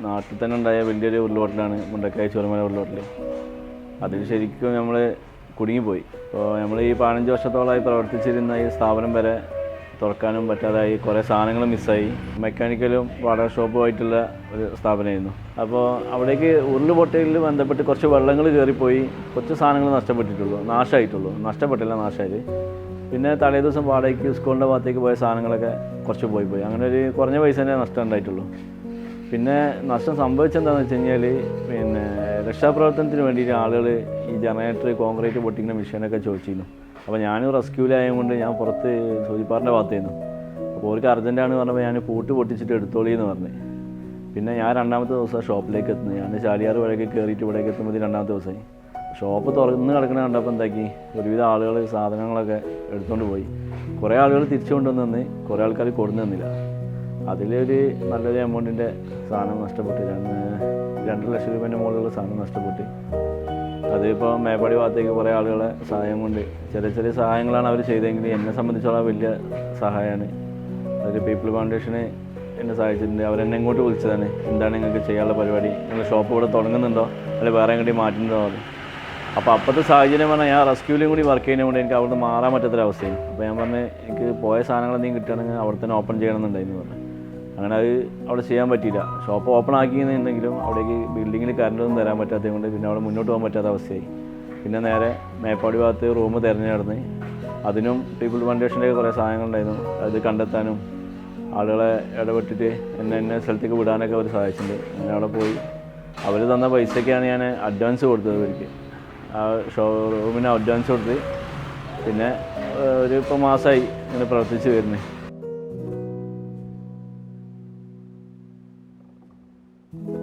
നാട്ടിൽ തന്നെ ഉണ്ടായ വലിയൊരു ഉരുൾപൊട്ടലാണ് മുണ്ടക്കായ ചോരമല ഉരുളോട്ടിൽ അതിൽ ശരിക്കും നമ്മൾ കുടുങ്ങിപ്പോയി. അപ്പോൾ നമ്മൾ ഈ പതിനഞ്ച് വർഷത്തോളമായി പ്രവർത്തിച്ചിരുന്ന ഈ സ്ഥാപനം വരെ തുറക്കാനും പറ്റാതായി കുറേ സാധനങ്ങൾ മിസ്സായി. മെക്കാനിക്കലും വാടക ഷോപ്പുമായിട്ടുള്ള ഒരു സ്ഥാപനമായിരുന്നു. അപ്പോൾ അവിടേക്ക് ഉരുൾപൊട്ടലിൽ ബന്ധപ്പെട്ട് കുറച്ച് വെള്ളങ്ങൾ കയറിപ്പോയി. കുറച്ച് സാധനങ്ങൾ നഷ്ടപ്പെട്ടിട്ടുള്ളൂ. നാശമായിട്ടുള്ളൂ. നഷ്ടപ്പെട്ടില്ല നാശമായി പിന്നെ തലേ ദിവസം വാടകയ്ക്ക് സ്കൂളിന്റെ ഭാഗത്തേക്ക് പോയ സാധനങ്ങളൊക്കെ കുറച്ച് പോയി പോയി. അങ്ങനെ ഒരു കുറഞ്ഞ പൈസ തന്നെ നഷ്ടം ഉണ്ടായിട്ടുള്ളൂ. പിന്നെ നഷ്ടം സംഭവിച്ചെന്താണെന്ന് വെച്ച് കഴിഞ്ഞാൽ പിന്നെ രക്ഷാപ്രവർത്തനത്തിന് വേണ്ടിയിട്ട് ആളുകൾ ഈ ജനറേറ്റർ കോൺക്രീറ്റ് പൊട്ടിക്കുന്ന മെഷീനൊക്കെ ചോദിച്ചിരുന്നു. അപ്പോൾ ഞാൻ റെസ്ക്യൂലായത് കൊണ്ട് ഞാൻ പുറത്ത് സൂചിപ്പാറിന്റെ ഭാഗത്തായിരുന്നു അപ്പോൾ അവർക്ക് അർജന്റാണ് പറഞ്ഞപ്പോൾ ഞാൻ പൂട്ട് പൊട്ടിച്ചിട്ട് എടുത്തോളി എന്ന് പറഞ്ഞു. പിന്നെ ഞാൻ രണ്ടാമത്തെ ദിവസം ഷോപ്പിലേക്ക് എത്തുന്നു. ഞാൻ ചാലിയാർ വഴിയൊക്കെ കയറിയിട്ട് ഇവിടേക്ക് എത്തുമ്പോൾ രണ്ടാമത്തെ ദിവസമായി. ഷോപ്പ് തുറന്ന് കിടക്കണ കണ്ടപ്പോൾ എന്താക്കി? ഒരുവിധ ആളുകൾ സാധനങ്ങളൊക്കെ എടുത്തുകൊണ്ട് പോയി. കുറേ ആളുകൾ തിരിച്ചു കൊണ്ടുവന്ന് കുറേ ആൾക്കാർ കൊടുന്നു തന്നില്ല. അതിലൊരു നല്ലൊരു എമൗണ്ടിന്റെ സാധനം നഷ്ടപ്പെട്ടു. രണ്ട് രണ്ട് ലക്ഷം രൂപേന്റെ മുകളിലുള്ള സാധനം നഷ്ടപ്പെട്ടു. അതിപ്പോൾ മേപ്പാടി ഭാഗത്തേക്ക് കുറേ ആളുകളെ സഹായം കൊണ്ട് ചെറിയ ചെറിയ സഹായങ്ങളാണ് അവർ ചെയ്തതെങ്കിൽ എന്നെ സംബന്ധിച്ചോളം വലിയ സഹായമാണ് അതൊരു പീപ്പിൾ ഫൗണ്ടേഷന് എന്നെ സഹായിച്ചിട്ടുണ്ട്. അവരെന്നെ ഇങ്ങോട്ട് വിളിച്ചതാണ്. എന്താണ് നിങ്ങൾക്ക് ചെയ്യാനുള്ള പരിപാടി? നിങ്ങൾ ഷോപ്പ് ഇവിടെ തുടങ്ങുന്നുണ്ടോ? അല്ലെങ്കിൽ വേറെ എങ്ങോട്ട് മാറ്റുന്നുണ്ടോ? അത് അപ്പോൾ അപ്പോഴത്തെ സാഹചര്യം പറഞ്ഞാൽ ഞാൻ റെസ്ക്യൂവിലും കൂടി വർക്ക് ചെയ്യുന്നതുകൊണ്ട് എനിക്ക് അവിടുന്ന് മാറാൻ പറ്റാത്തൊരവസ്ഥയാണ്. അപ്പോൾ ഞാൻ പറഞ്ഞ് എനിക്ക് പോയ സാധനങ്ങൾ എന്തെങ്കിലും കിട്ടുകയാണെങ്കിൽ അവിടെ തന്നെ ഓപ്പൺ ചെയ്യണമെന്നുണ്ടായിരുന്നു പറഞ്ഞു. അങ്ങനെ അത് അവിടെ ചെയ്യാൻ പറ്റിയില്ല. ഷോപ്പ് ഓപ്പൺ ആക്കിയെന്നുണ്ടെങ്കിലും അവിടേക്ക് ബിൽഡിങ്ങിൽ കറണ്ടൊന്നും തരാൻ പറ്റാത്തത് കൊണ്ട് പിന്നെ അവിടെ മുന്നോട്ട് പോകാൻ പറ്റാത്ത അവസ്ഥയായി. പിന്നെ നേരെ മേപ്പാടി ഭാഗത്ത് റൂം തിരഞ്ഞെടുന്ന് അതിനും ടീബിൾ ഫൗണ്ടേഷന്റെ കുറേ സാധനങ്ങളുണ്ടായിരുന്നു അത് കണ്ടെത്താനും ആളുകളെ ഇടപെട്ടിട്ട് എന്നെ എന്നെ സ്ഥലത്തേക്ക് വിടാനൊക്കെ അവർ സഹായിച്ചിട്ടുണ്ട്. അങ്ങനെ അവിടെ പോയി. അവർ തന്ന പൈസയ്ക്കാണ് ഞാൻ അഡ്വാൻസ് കൊടുത്തത് അവർക്ക് ആ ഷോറൂമിന് അഡ്വാൻസ് കൊടുത്ത് പിന്നെ ഒരു ഇപ്പോൾ മാസമായി ഇങ്ങനെ പ്രവർത്തിച്ച് വരുന്നത്. Mm-hmm.